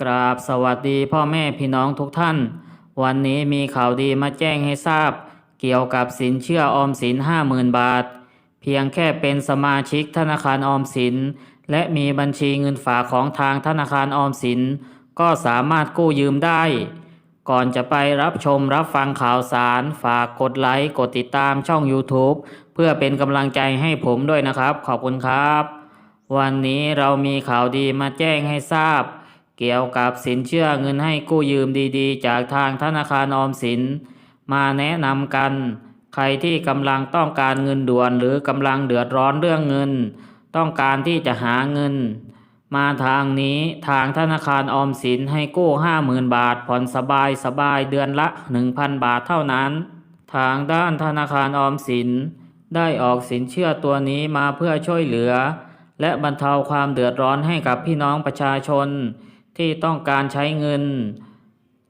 กราบสวัสดีพ่อแม่พี่น้องทุกท่าน วันนี้มีข่าวดีมาแจ้งให้ทราบ เกี่ยวกับสินเชื่อออมสิน 50,000 บาท เพียงแค่เป็นสมาชิกธนาคารออมสิน และมีบัญชีเงินฝากของทางธนาคารออมสิน ก็สามารถกู้ยืมได้ ก่อนจะไปรับชมรับฟังข่าวสาร ฝากกดไลค์กดติดตามช่อง YouTube เพื่อเป็นกำลังใจให้ผมด้วยนะครับ ขอบคุณครับ วันนี้เรามีข่าวดีมาแจ้งให้ทราบ เกี่ยวกับสินเชื่อเงินให้กู้ยืมดีๆ จากทางธนาคารออมสิน มาแนะนำกัน ใครที่กำลังต้องการเงินด่วนหรือกำลังเดือดร้อนเรื่องเงิน ต้องการที่จะหาเงิน มาทางนี้ทางธนาคารออมสินให้กู้ห้าหมื่นบาทผ่อนสบายสบายเดือนละหนึ่งพันบาทเท่านั้น ทางด้านธนาคารออมสิน ได้ออกสินเชื่อตัวนี้มาเพื่อช่วยเหลือ และบรรเทาความเดือดร้อนให้กับพี่น้องประชาชน ที่ต้องการใช้เงิน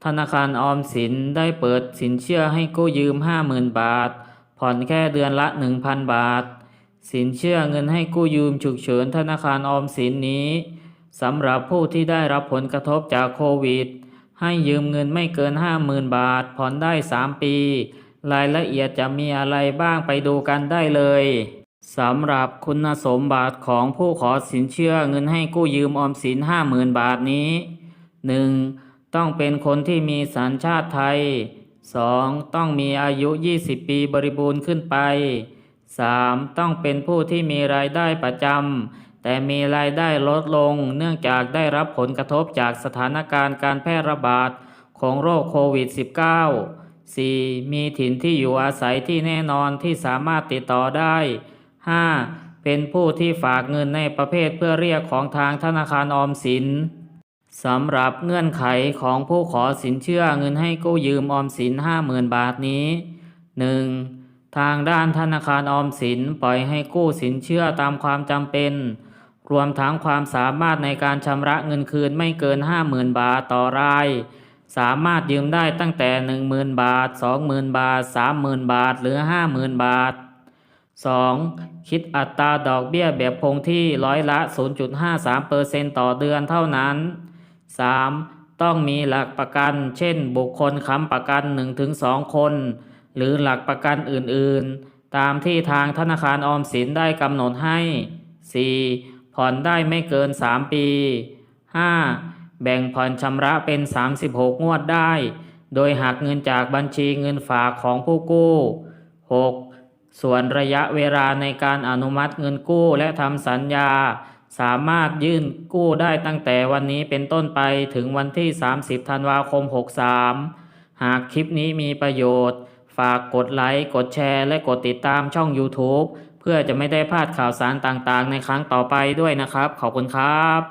ธนาคารออมสินได้เปิดสินเชื่อให้กู้ยืม 50,000 บาท ผ่อนแค่เดือนละ 1,000 บาท สินเชื่อเงินให้กู้ยืมฉุกเฉินธนาคารออมสินนี้สำหรับผู้ที่ได้รับผลกระทบจากโควิด ให้ยืมเงินไม่เกิน 50,000 บาท ผ่อนได้ 3 ปี รายละเอียดจะมีอะไรบ้างไปดูกันได้เลย สำหรับคุณสมบัติของผู้ขอสินเชื่อเงินให้กู้ยืมออมสิน 50,000 บาทนี้ 1. ต้องเป็นคนที่มีสัญชาติไทย 2. ต้องมีอายุ 20 ปีบริบูรณ์ขึ้นไป 3. ต้องเป็นผู้ที่มีรายได้ประจำแต่มีรายได้ลดลง เนื่องจากได้รับผลกระทบจากสถานการณ์การแพร่ระบาดของโรคโควิด -19 4. มีถิ่นที่อยู่อาศัยที่แน่นอนที่สามารถติดต่อได้ 5. เป็นผู้ที่ฝากเงินในประเภทเพื่อเรียกของทางธนาคารออมสินสำหรับเงื่อนไขของผู้ขอสินเชื่อเงินให้กู้ยืมออมสิน 50,000 บาทนี้ 1. ทางด้านธนาคารออมสินปล่อยให้กู้สินเชื่อตามความจำเป็น รวมทั้งความสามารถในการชำระเงินคืนไม่เกิน 50,000 บาทต่อราย สามารถยืมได้ตั้งแต่ 10,000 บาท 20,000 บาท 30,000 บาท หรือ 50,000 บาท 2. คิดอัตราดอกเบี้ยแบบคงที่ร้อยละ 0.53%ต่อเดือนเท่านั้น 3. ต้องมีหลักประกัน เช่น บุคคลค้ำประกัน 1-2 คน หรือหลักประกันอื่นๆ ตามที่ทางธนาคารออมสินได้กำหนดให้ 4. ผ่อนได้ไม่เกิน 3 ปี 5. แบ่งผ่อนชำระเป็น 36 งวดได้ โดยหักเงินจากบัญชีเงินฝากของผู้กู้ 6. ส่วนระยะเวลาในการอนุมัติเงินกู้และทำสัญญา สามารถยื่นกู้ได้ตั้งแต่วันนี้เป็นต้นไปถึงวันที่ 30 ธันวาคม 63 หากคลิปนี้มีประโยชน์ ฝากกดไลค์ กดแชร์ และกดติดตามช่อง YouTube เพื่อจะไม่ได้พลาดข่าวสารต่างๆ ในครั้งต่อไปด้วยนะครับ ขอบคุณครับ